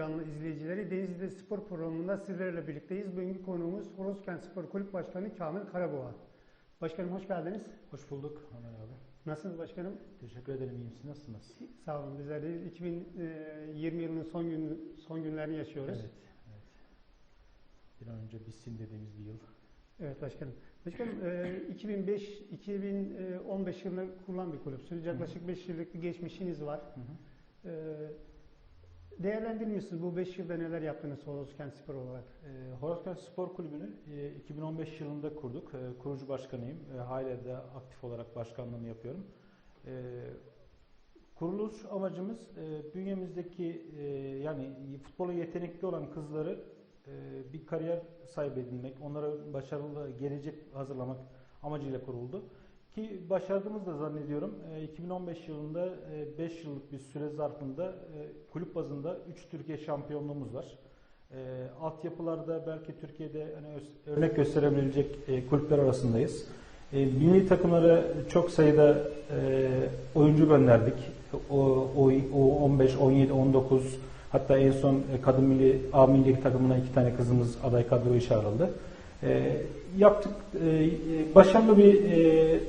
canlı izleyicileri. Denizli'de spor programında sizlerle birlikteyiz. Bugünkü konuğumuz Horoskent Spor Kulüp Başkanı Kamil Karaboğa. Başkanım hoş geldiniz. Hoş bulduk Ömer abi. Nasılsınız başkanım? Teşekkür ederim. İyiyim. Siz nasılsınız? Sağ olun. Bizler de 2020 yılının son gün son günlerini yaşıyoruz. Evet. evet. Bir an önce bitsin dediğimiz bir yıl. Evet başkanım. Başkanım 2005 2015 yılında kurulan bir kulüpsünüz. Yaklaşık 5 yıllık bir geçmişiniz var. Hı hı. Ee, Değerlendirmişsiniz bu 5 yılda neler yaptınız Horoskent Spor olarak? E, Horoskent Spor Kulübü'nü e, 2015 yılında kurduk. E, kurucu başkanıyım. E, hala da aktif olarak başkanlığını yapıyorum. E, kuruluş amacımız e, bünyemizdeki e, yani futbola yetenekli olan kızları e, bir kariyer sahibi edinmek, onlara başarılı gelecek hazırlamak amacıyla kuruldu. Ki başardığımız da zannediyorum. E, 2015 yılında 5 e, yıllık bir süre zarfında e, kulüp bazında 3 Türkiye şampiyonluğumuz var. E, altyapılarda belki Türkiye'de hani örnek gösterebilecek e, kulüpler arasındayız. E, milli takımlara çok sayıda e, oyuncu gönderdik. O, o, o 15, 17, 19 hatta en son e, kadın milli A milli takımına iki tane kızımız aday kadroya çağrıldı. E, yaptık. E, başarılı bir e,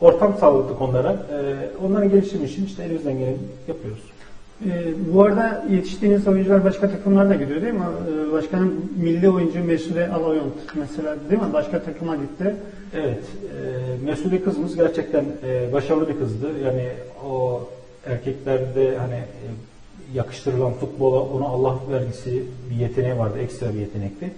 ortam sağladık onlara. E, onların gelişimi için işte elimizden geleni yapıyoruz. Ee, bu arada yetiştiğiniz oyuncular başka takımlarda gidiyor değil mi? Ee, başkanım milli oyuncu Mesude Aloyont mesela değil mi? Başka takıma gitti. Evet. E, Mesude kızımız gerçekten e, başarılı bir kızdı. Yani o erkeklerde hani e, yakıştırılan futbola ona Allah vergisi bir yeteneği vardı. Ekstra bir yetenekti.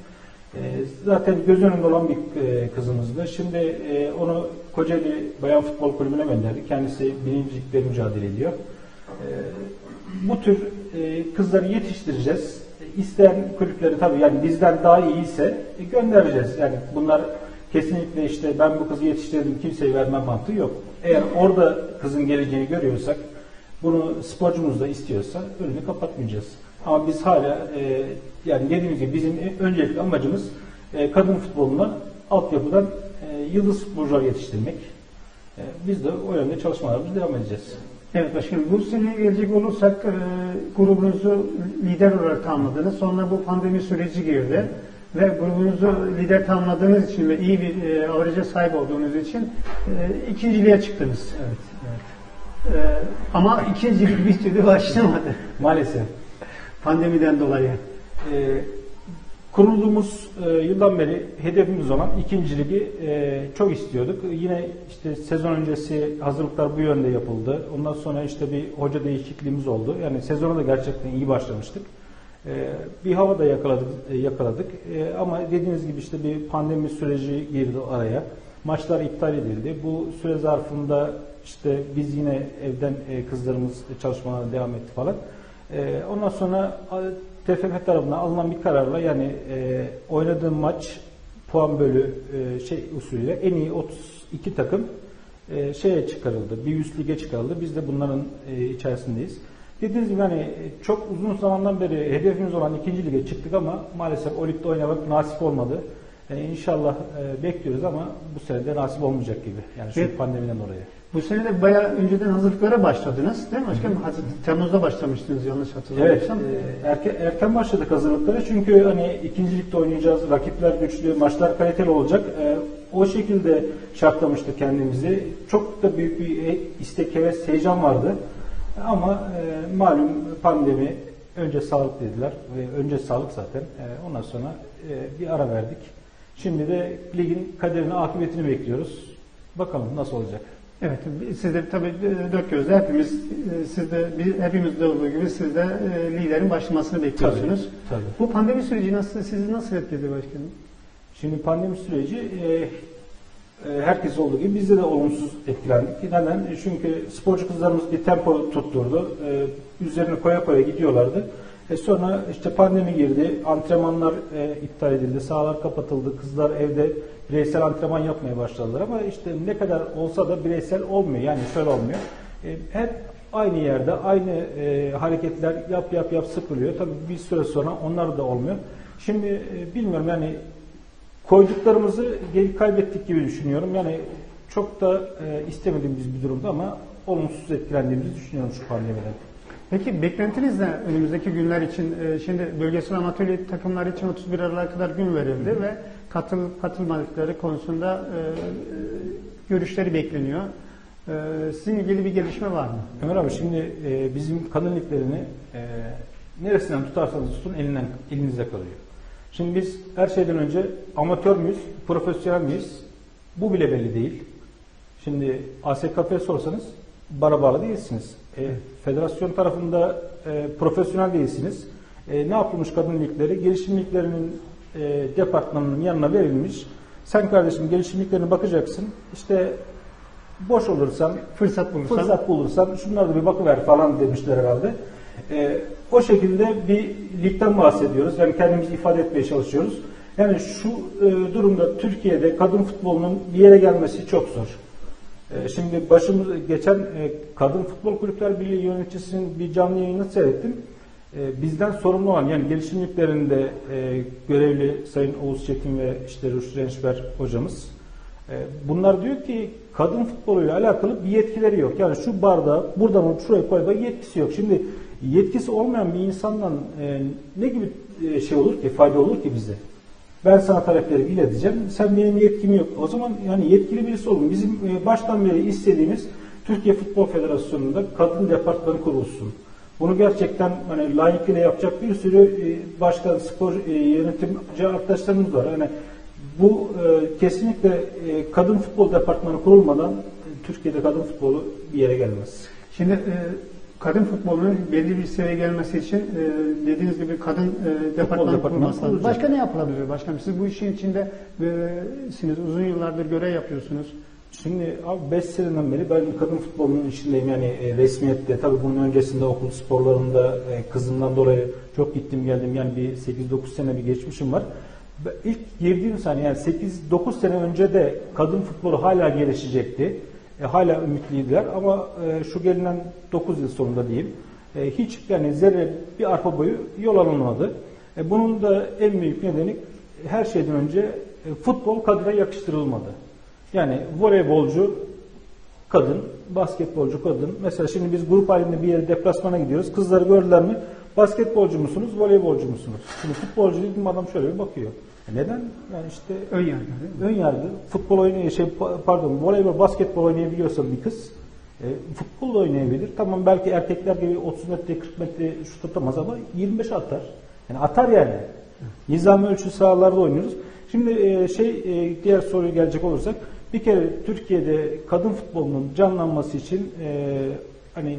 E, zaten göz önünde olan bir e, kızımızdı. Şimdi e, onu Kocaeli Bayan Futbol Kulübü'ne gönderdik. Kendisi birincilikte mücadele ediyor. E, bu tür e, kızları yetiştireceğiz. E, kulüpleri tabii yani bizden daha iyiyse e, göndereceğiz. Yani bunlar kesinlikle işte ben bu kızı yetiştirdim kimseye vermem mantığı yok. Eğer orada kızın geleceğini görüyorsak bunu sporcumuz da istiyorsa önünü kapatmayacağız. Ama biz hala e, yani dediğimiz gibi bizim öncelikli amacımız e, kadın futboluna altyapıdan yıldız futbolcular yetiştirmek. E, biz de o yönde çalışmalarımızı devam edeceğiz. Evet başkanım bu sene gelecek olursak e, grubunuzu lider olarak tamamladınız. Sonra bu pandemi süreci girdi. Ve grubunuzu lider tamamladığınız için ve iyi bir e, avraja sahip olduğunuz için e, ikinciliğe çıktınız. Evet, evet. E, ama ikincilik bir türlü başlamadı. Maalesef. Pandemiden dolayı. E, kurulduğumuz e, yıldan beri hedefimiz olan ikinci ligi e, çok istiyorduk. Yine işte sezon öncesi hazırlıklar bu yönde yapıldı. Ondan sonra işte bir hoca değişikliğimiz oldu. Yani sezona da gerçekten iyi başlamıştık. E, bir hava da yakaladık, e, yakaladık. E, ama dediğiniz gibi işte bir pandemi süreci girdi araya. Maçlar iptal edildi. Bu süre zarfında işte biz yine evden e, kızlarımız çalışmalarına devam etti falan. E, ondan sonra TFF tarafından alınan bir kararla yani e, oynadığım maç puan bölü e, şey usulüyle en iyi 32 takım e, şeye çıkarıldı. Bir üst lige çıkarıldı. Biz de bunların e, içerisindeyiz. Dediğiniz gibi hani çok uzun zamandan beri hedefimiz olan ikinci lige çıktık ama maalesef o ligde oynamak nasip olmadı. Yani inşallah e, bekliyoruz ama bu sene de nasip olmayacak gibi. Yani şu evet. pandemiden dolayı. Bu sene de bayağı önceden hazırlıklara başladınız değil mi başkanım? Temmuz'da başlamıştınız yanlış hatırlamıyorsam. Evet, e, erken, erken başladık hazırlıklara çünkü hani ikincilikte oynayacağız, rakipler güçlü, maçlar kaliteli olacak. E, o şekilde şartlamıştık kendimizi. Çok da büyük bir istek, heves, heyecan vardı. Ama e, malum pandemi önce sağlık dediler ve önce sağlık zaten. E, ondan sonra e, bir ara verdik. Şimdi de ligin kaderini, akıbetini bekliyoruz. Bakalım nasıl olacak. Evet, siz de tabii e, dört gözle hepimiz, e, siz de hepimizde olduğu gibi siz de e, liderin başlamasını bekliyorsunuz. Tabii, tabii. Bu pandemi süreci nasıl, sizi nasıl etkiledi başkanım? Şimdi pandemi süreci e, herkes olduğu gibi bizde de olumsuz etkilendik. Neden? Çünkü sporcu kızlarımız bir tempo tutturdu. Üzerine koya koya gidiyorlardı. E sonra işte pandemi girdi, antrenmanlar e, iptal edildi, sahalar kapatıldı, kızlar evde bireysel antrenman yapmaya başladılar ama işte ne kadar olsa da bireysel olmuyor. Yani şöyle olmuyor. E, hep aynı yerde aynı e, hareketler yap yap yap sıkılıyor. Tabii bir süre sonra onlar da olmuyor. Şimdi e, bilmiyorum yani koyduklarımızı geri kaybettik gibi düşünüyorum. Yani çok da e, istemediğimiz bir durumda ama olumsuz etkilendiğimizi düşünüyorum şu pandemiden. Peki beklentiniz ne önümüzdeki günler için? Ee, Şimdi bölgesel amatör takımlar için 31 Aralık'a kadar gün verildi ve katılıp katılmadıkları konusunda e, görüşleri bekleniyor. Ee, Sizin ilgili bir gelişme var mı? Ömer abi şimdi e, bizim kadın liglerini e, neresinden tutarsanız tutun elinden elinizde kalıyor. Şimdi biz her şeyden önce amatör müyüz, profesyonel miyiz? Bu bile belli değil. Şimdi ASKP'ye sorsanız bara bağlı değilsiniz. E, federasyon tarafında e, profesyonel değilsiniz. E, ne yapılmış kadın ligleri? Gelişim liglerinin e, departmanının yanına verilmiş. Sen kardeşim gelişim liglerine bakacaksın. İşte boş olursan Fırsat bulursan. fırsat bulursan şunları da bir bakıver falan demişler herhalde. Ee, o şekilde bir ligden bahsediyoruz. Yani kendimizi ifade etmeye çalışıyoruz. Yani şu e, durumda Türkiye'de kadın futbolunun bir yere gelmesi çok zor. E, şimdi başımız geçen e, Kadın Futbol Kulüpler Birliği yöneticisinin bir canlı yayını seyrettim. E, bizden sorumlu olan yani gelişim liglerinde e, görevli Sayın Oğuz Çetin ve işte Rüştü Rençber hocamız e, Bunlar diyor ki kadın futboluyla alakalı bir yetkileri yok. Yani şu bardağı buradan alıp şuraya koyma yetkisi yok. Şimdi yetkisi olmayan bir insandan e, ne gibi şey olur ki, fayda olur ki bize? Ben sana talepleri ileteceğim. Sen benim yetkim yok. O zaman yani yetkili birisi olun. Bizim e, baştan beri istediğimiz Türkiye Futbol Federasyonu'nda kadın departmanı kurulsun. Bunu gerçekten hani layıkıyla yapacak bir sürü e, başkan, spor e, yönetimci arkadaşlarımız var. Yani bu kesinlikle kadın futbol departmanı kurulmadan Türkiye'de kadın futbolu bir yere gelmez. Şimdi kadın futbolunun belli bir seviyeye gelmesi için e, dediğiniz gibi kadın e, departmanı kurulması lazım. Başka ne yapılabilir başkanım? Siz bu işin içinde e, siz uzun yıllardır görev yapıyorsunuz. Şimdi abi 5 seneden beri ben kadın futbolunun içindeyim yani e, resmiyette tabii bunun öncesinde okul sporlarında e, kızımdan dolayı çok gittim geldim yani bir 8-9 sene bir geçmişim var. İlk girdiğim sene yani 8-9 sene önce de kadın futbolu hala gelişecekti. E, hala ümitliydiler ama e, şu gelinen 9 yıl sonunda diyeyim e, hiç yani zerre bir arpa boyu yol alınmadı. E, bunun da en büyük nedeni her şeyden önce e, futbol kadına yakıştırılmadı. Yani voleybolcu kadın, basketbolcu kadın. Mesela şimdi biz grup halinde bir yere deplasmana gidiyoruz. Kızları gördüler mi? Basketbolcu musunuz, voleybolcu musunuz? Şimdi futbolcu dedim adam şöyle bir bakıyor. E neden? Yani işte Ön yargı ön yargı. Futbol oynay şey pa- pardon voleybol, basketbol oynayabiliyorsa bir kız e, futbol da oynayabilir. Tamam belki erkekler gibi 30 metre 40 metre şut atamaz ama 25 atar. Yani atar yani. Nizami ölçü sahalarda oynuyoruz. Şimdi e, şey e, diğer soruya gelecek olursak bir kere Türkiye'de kadın futbolunun canlanması için e, hani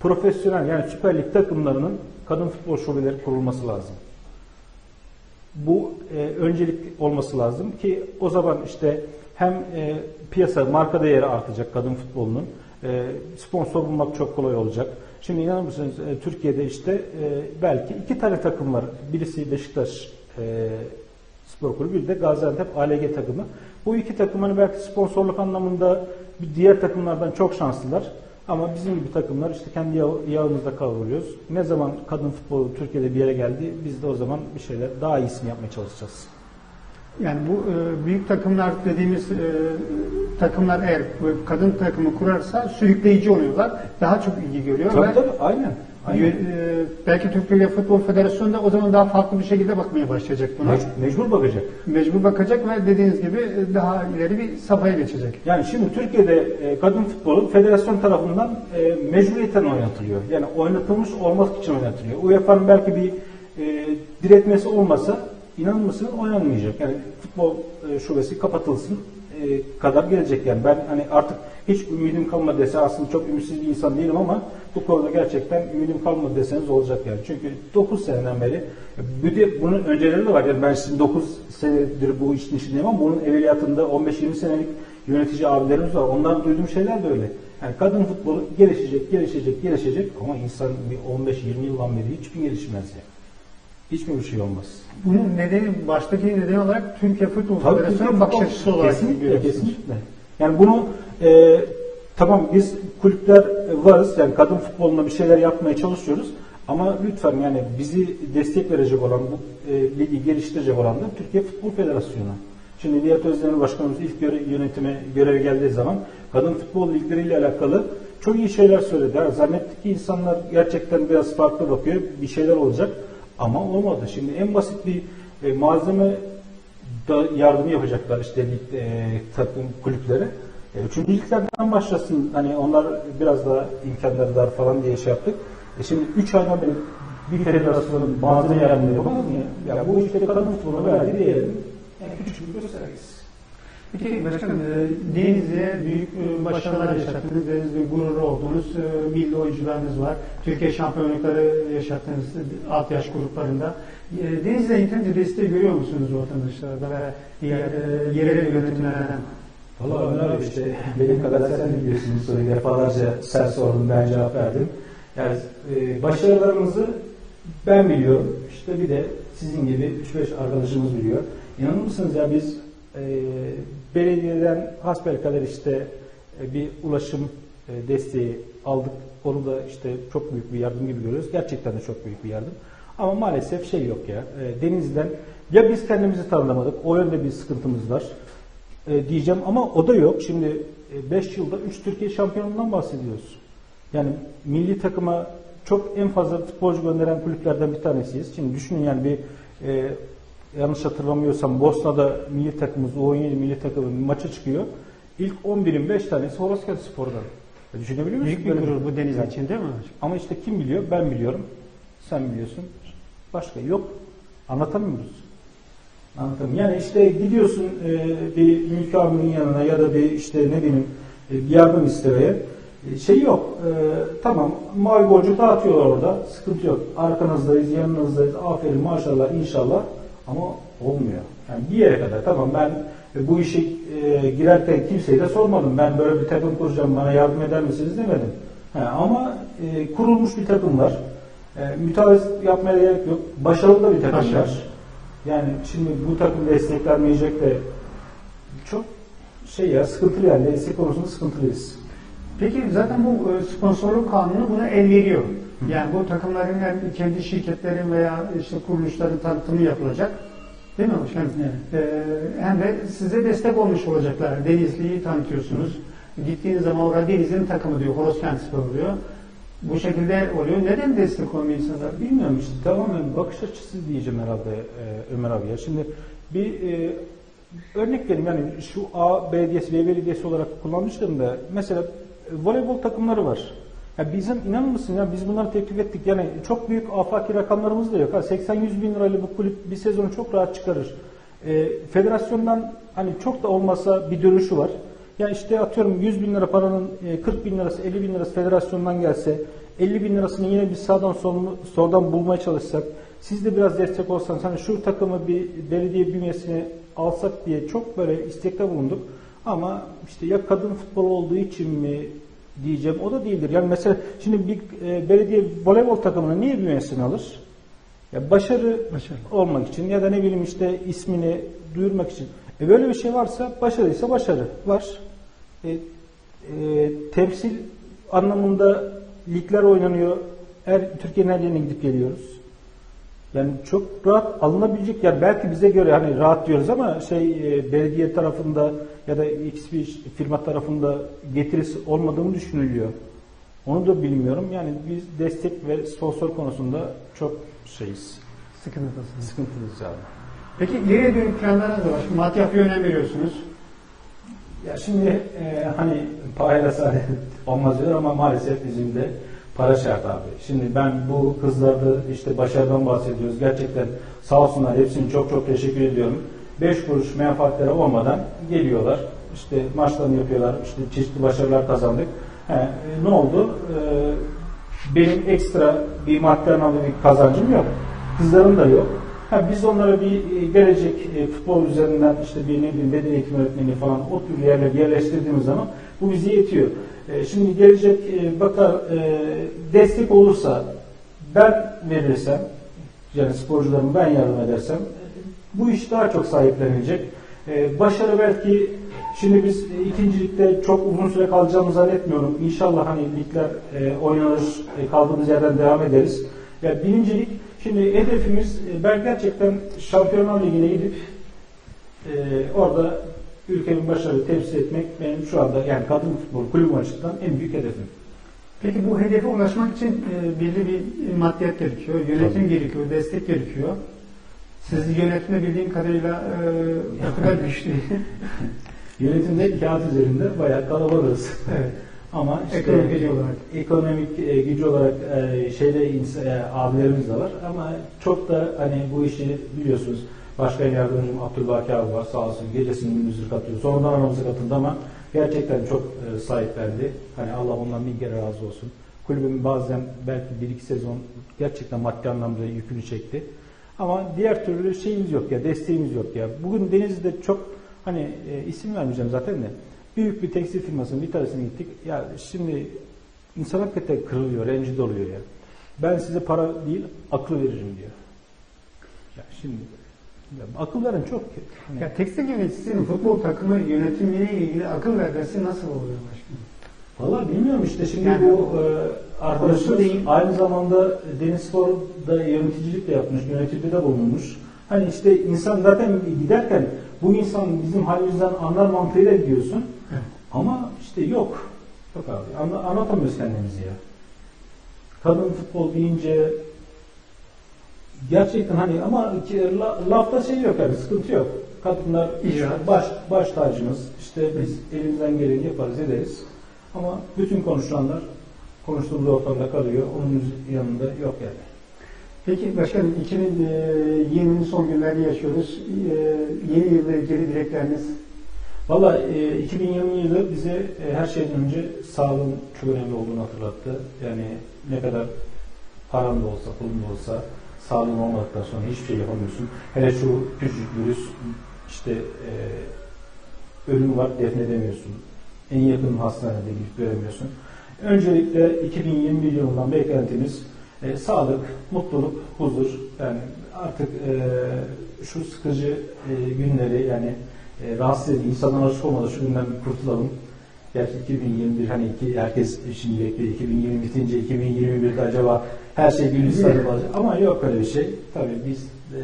profesyonel yani Süper Lig takımlarının kadın futbol şubeleri kurulması lazım. Bu e, öncelik olması lazım ki o zaman işte hem e, piyasa marka değeri artacak kadın futbolunun e, sponsor bulmak çok kolay olacak. Şimdi inanır mısınız e, Türkiye'de işte e, belki iki tane takım var. Birisi Beşiktaş e, Spor Kulübü bir de Gaziantep ALG takımı. Bu iki takım hani belki sponsorluk anlamında diğer takımlardan çok şanslılar. Ama bizim gibi takımlar işte kendi yağ, yağımızda kavruluyoruz. Ne zaman kadın futbolu Türkiye'de bir yere geldi biz de o zaman bir şeyler daha iyisini yapmaya çalışacağız. Yani bu e, büyük takımlar dediğimiz e, takımlar eğer kadın takımı kurarsa sürükleyici oluyorlar. Daha çok ilgi görüyor Tabii ve tabii aynen. Aynen. e, belki Türkiye Futbol Federasyonu da o zaman daha farklı bir şekilde bakmaya başlayacak buna. Mec- mecbur bakacak. Mecbur bakacak ve dediğiniz gibi e, daha ileri bir safhaya geçecek. Yani şimdi Türkiye'de e, kadın futbolu federasyon tarafından mecburiyetten oynatılıyor. Yani oynatılmış olmak için oynatılıyor. UEFA'nın belki bir diretmesi olmasa inanır mısınız oynanmayacak. Yani futbol şubesi kapatılsın kadar gelecek yani. Ben hani artık hiç ümidim kalmadı dese aslında çok ümitsiz bir insan değilim ama bu konuda gerçekten ümidim kalmadı deseniz olacak yani. Çünkü 9 seneden beri bir de bunun önceleri de var. Yani ben şimdi 9 senedir bu işin içindeyim ama bunun evveliyatında 15-20 senelik yönetici abilerimiz var. Ondan duyduğum şeyler de öyle. Yani kadın futbolu gelişecek, gelişecek, gelişecek ama insan bir 15-20 yıldan beri hiçbir gelişmez yani. Hiçbir bir şey olmaz. Bunun nedeni, baştaki nedeni olarak Türkiye Futbol Federasyonu bakış açısı olarak kesinlikle, görüyorsunuz. kesinlikle. Yani bunu e, tamam biz kulüpler varız yani kadın futbolunda bir şeyler yapmaya çalışıyoruz ama lütfen yani bizi destek verecek olan bu e, ligi geliştirecek olan da Türkiye Futbol Federasyonu. Şimdi Nihat Özdemir Başkanımız ilk göre, yönetime göreve geldiği zaman kadın futbol ligleriyle alakalı çok iyi şeyler söyledi. Ha, zannettik ki insanlar gerçekten biraz farklı bakıyor. Bir şeyler olacak ama olmadı. Şimdi en basit bir e, malzeme da yardım yapacaklar işte lig, e, takım kulüplere. E, üçüncü liglerden başlasın. Hani onlar biraz daha imkanları dar falan diye şey yaptık. E şimdi 3 aydan beri bir federasyonun malzeme yardımı yapamaz mı ya? Ya bu işte kadın futboluna verdiği değerin en küçük bir göstergesi. Peki başkanım, e, Denizli'ye büyük e, başarılar yaşattınız, Denizli gurur olduğunuz e, milli oyuncularınız var. Türkiye şampiyonlukları yaşattınız alt yaş gruplarında. Denizli'de yeterince desteği görüyor musunuz vatandaşlarda ve diğer yerel yönetimlerden? Valla Ömer abi işte benim kadar sen biliyorsun bu soruyu defalarca sen sordun ben cevap verdim. Yani e, başarılarımızı ben biliyorum. İşte bir de sizin gibi 3-5 arkadaşımız biliyor. İnanır mısınız ya biz e, belediyeden hasbelkader işte e, bir ulaşım e, desteği aldık. Onu da işte çok büyük bir yardım gibi görüyoruz. Gerçekten de çok büyük bir yardım. Ama maalesef şey yok ya. E, Denizli'den ya biz kendimizi tanımlamadık. O yönde bir sıkıntımız var. E, diyeceğim ama o da yok. Şimdi 5 yılda 3 Türkiye şampiyonundan bahsediyoruz. Yani milli takıma çok en fazla futbolcu gönderen kulüplerden bir tanesiyiz. Şimdi düşünün yani bir e, yanlış hatırlamıyorsam Bosna'da milli takımımız U17 milli takımı maça çıkıyor. İlk 11'in 5 tanesi Horoskent Spor'dan. E, düşünebiliyor musun? Büyük bir gurur bu Denizli Yani. için değil mi? Ama işte kim biliyor? Ben biliyorum. Sen biliyorsun. Başka yok. Anlatamıyoruz. Anlatamıyorum. Yani işte gidiyorsun e, bir mülk yanına ya da bir işte ne bileyim e, bir yardım istemeye. E, şey yok. E, tamam mavi borcu dağıtıyorlar orada. Sıkıntı yok. Arkanızdayız, yanınızdayız. Aferin maşallah inşallah. Ama olmuyor. Yani bir yere kadar tamam ben bu işe e, girerken kimseye de sormadım. Ben böyle bir takım kuracağım bana yardım eder misiniz demedim. He, ama e, kurulmuş bir takım var. E, müteahhit yapmaya gerek yok. Başarılı da bir takım Başarılı. var. Yani şimdi bu takım desteklenmeyecek de çok şey ya sıkıntılı yani destek konusunda sıkıntılıyız. Peki zaten bu e, sponsorluk kanunu buna el veriyor. Yani bu takımların hem kendi şirketlerin veya işte kuruluşların tanıtımı yapılacak. Değil mi başkanım? Evet. Ee, hem de size destek olmuş olacaklar. Denizli'yi tanıtıyorsunuz. Gittiğiniz zaman orada Denizli'nin takımı diyor, Horoskent Spor diyor. Bu şekilde oluyor. Neden destek olmuyor insanlar? Bilmiyorum işte tamamen bakış açısı diyeceğim herhalde e, Ömer abi ya. Şimdi bir e, örnek vereyim yani şu A belediyesi B belediyesi olarak kullanmıştım da mesela e, voleybol takımları var. Ya bizim inanır mısın ya biz bunları teklif ettik yani çok büyük afaki rakamlarımız da yok. Ha, 80-100 bin lirayla bu kulüp bir sezonu çok rahat çıkarır. E, federasyondan hani çok da olmasa bir dönüşü var. Ya işte atıyorum 100 bin lira paranın e, 40 bin lirası 50 bin lirası federasyondan gelse 50 bin lirasını yine biz sağdan solunu, soldan bulmaya çalışsak siz de biraz destek olsanız hani şu takımı bir belediye bünyesine alsak diye çok böyle istekte bulunduk. Ama işte ya kadın futbol olduğu için mi diyeceğim o da değildir. Yani mesela şimdi bir e, belediye voleybol takımını niye bünyesine alır? Ya başarı Başarı. olmak için ya da ne bileyim işte ismini duyurmak için. E böyle bir şey varsa başarıysa başarı var. E, e, temsil anlamında ligler oynanıyor. Her Türkiye'nin her yerine gidip geliyoruz. Yani çok rahat alınabilecek yer. Belki bize göre hani rahat diyoruz ama şey e, belediye tarafında ya da X bir firma tarafında getirisi olmadığını düşünülüyor. Onu da bilmiyorum. Yani biz destek ve sponsor konusunda çok şeyiz. Sıkıntısınız. Sıkıntılıyız abi. Peki geriye dönük planlarınız da var. Şimdi Maddiyata önem veriyorsunuz. Ya şimdi e, hani parayla saadet olmaz diyor ama maalesef bizim de para şart abi. Şimdi ben bu kızlarda işte başarıdan bahsediyoruz. Gerçekten sağ olsunlar hepsini çok çok teşekkür ediyorum. 5 kuruş menfaatleri olmadan geliyorlar. İşte maçlarını yapıyorlar. İşte çeşitli başarılar kazandık. He, e, ne oldu? E, benim ekstra bir anlamda bir kazancım yok. Kızların da yok. Ha, biz onlara bir e, gelecek e, futbol üzerinden işte bir ne bileyim beden eğitimi öğretmeni falan o tür yerler yerleştirdiğimiz zaman bu bizi yetiyor. E, şimdi gelecek e, bakar e, destek olursa ben verirsem yani sporcularıma ben yardım edersem bu iş daha çok sahiplenilecek. E, başarı belki şimdi biz ikincilikte çok uzun süre kalacağımızı zannetmiyorum. İnşallah hani ligler e, oynanır, e, kaldığımız yerden devam ederiz. Ya birincilik Şimdi hedefimiz e, ben gerçekten Şampiyonlar Ligi'ne gidip Ee, orada ülkemin başarılı temsil etmek benim şu anda yani kadın futbol kulübü açısından en büyük hedefim. Peki bu hedefe ulaşmak için e, belli bir maddiyat gerekiyor, yönetim gerekiyor, destek gerekiyor. Sizi yönetme bildiğim kadarıyla e, o kadar güçlü. Yönetimde kağıt üzerinde bayağı kalabalığız. evet. Ama işte Ekonomik gücü olarak. ekonomik e, gücü olarak e, şeyde e, abilerimiz de var ama çok da hani bu işi biliyorsunuz Başkan Yardımcım Abdülbaki abi var sağ olsun gecesini gündüzünü katıyor. Sonradan aramıza katıldı ama gerçekten çok e, sahiplendi. Hani Allah ondan bin kere razı olsun. Kulübüm bazen belki bir iki sezon gerçekten maddi anlamda yükünü çekti. Ama diğer türlü şeyimiz yok ya, desteğimiz yok ya. Bugün Denizli'de çok hani e, isim vermeyeceğim zaten de büyük bir tekstil firmasının bir tanesine gittik. Ya şimdi insan hakikaten kırılıyor, rencide oluyor ya. Ben size para değil, akıl veririm diyor. Ya şimdi ya akıl veren çok. Hani, Ya tekstil yöneticisinin futbol takımı yönetimiyle ilgili akıl vermesi nasıl oluyor başkanım? Valla bilmiyorum işte şimdi Yani- bu e, arkadaşımız değil. aynı zamanda Deniz Spor'da yöneticilik de yapmış, yönetimde de bulunmuş. Hani işte insan zaten giderken bu insan bizim halimizden anlar mantığıyla gidiyorsun. Ama işte yok. Yok abi. Anla, anlatamıyoruz kendimizi ya. Kadın futbol deyince gerçekten hani ama ki, la, lafta şey yok yani sıkıntı yok. Kadınlar işte baş, baş tacımız. İşte biz elimizden geleni yaparız ederiz. Ama bütün konuşanlar konuştuğumuz ortamda kalıyor. Onun yanında yok yani. Peki başkanım 2020'nin son günlerini yaşıyoruz. E, Yeni yılla ilgili dilekleriniz Valla e, 2020 yılı bize e, her şeyden önce sağlığın çok önemli olduğunu hatırlattı. Yani ne kadar paran da olsa, pulun da olsa sağlığın olmadıktan sonra hiçbir şey yapamıyorsun. Hele şu küçücük virüs işte e, ölüm var defnedemiyorsun. En yakın hastanede gidip göremiyorsun. Öncelikle 2021 yılından beklentimiz e, sağlık, mutluluk, huzur. Yani artık e, şu sıkıcı e, günleri yani e, rahatsız edici, insandan alışık olmadan şu günden bir kurtulalım. Gerçi 2021 hani iki, herkes şimdi bekliyor. 2020 bitince 2021'de acaba her şey gülistanlık olacak. Ama yok öyle bir şey. Tabii biz e,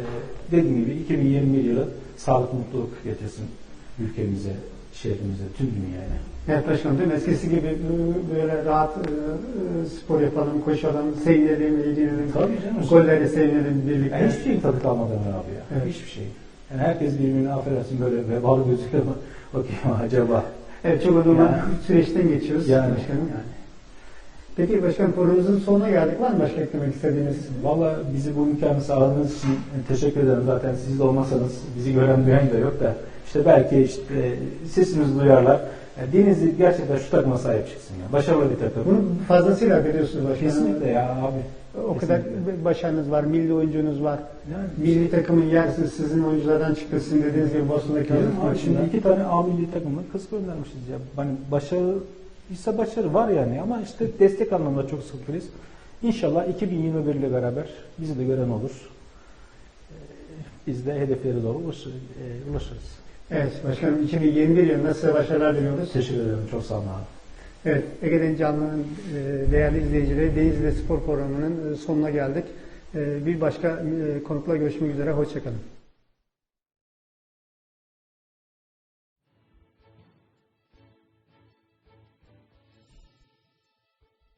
dediğim gibi 2021 yılı sağlık, mutluluk getirsin ülkemize, şehrimize, tüm dünyaya. Evet başkanım değil mi? Eskisi gibi e, böyle rahat e, e, spor yapalım, koşalım, sevinelim, eğlenelim. Tabii canım. Golleri sevinelim birlikte. Yani hiçbir şeyin tadı kalmadı abi ya. Evet. Hiçbir şey. Yani herkes birbirine affedersin böyle vebalı gözüküyor ama bakayım acaba. Evet çok uzun Yani- süreçten geçiyoruz Yani, başkanım. yani. Peki başkanım programımızın sonuna geldik. Var mı başka eklemek istediğiniz? Valla bizi bu imkanı sağladığınız için teşekkür ederim. Zaten siz de olmasanız bizi gören duyan da yok da işte belki işte sesimizi duyarlar. Yani Denizli gerçekten şu takıma sahip çıksın ya. Başarılı bir takım. Bunu fazlasıyla hak ediyorsunuz başkanım. Kesinlikle ya abi. O kadar Kesinlikle. başarınız var, milli oyuncunuz var. Yani Milli takımın yarısı sizin oyunculardan çıktı. Sizin dediğiniz gibi Bizim Hazret abi şimdi maçında. iki tane A milli takımı kız göndermişiz ya. Hani başarı ise başarı var yani ama işte destek anlamında çok sıkıntılıyız. İnşallah 2021 ile beraber bizi de gören olur. Ee, Biz de hedeflere doğru e, ulaşırız. Evet başkanım 2021 yılında size başarılar diliyoruz. Teşekkür ederim. Çok sağ olun abi. Evet, Ege'den Canlı'nın e, değerli izleyicileri Denizli Spor Programı'nın e, sonuna geldik. E, Bir başka konukla görüşmek üzere, hoşçakalın.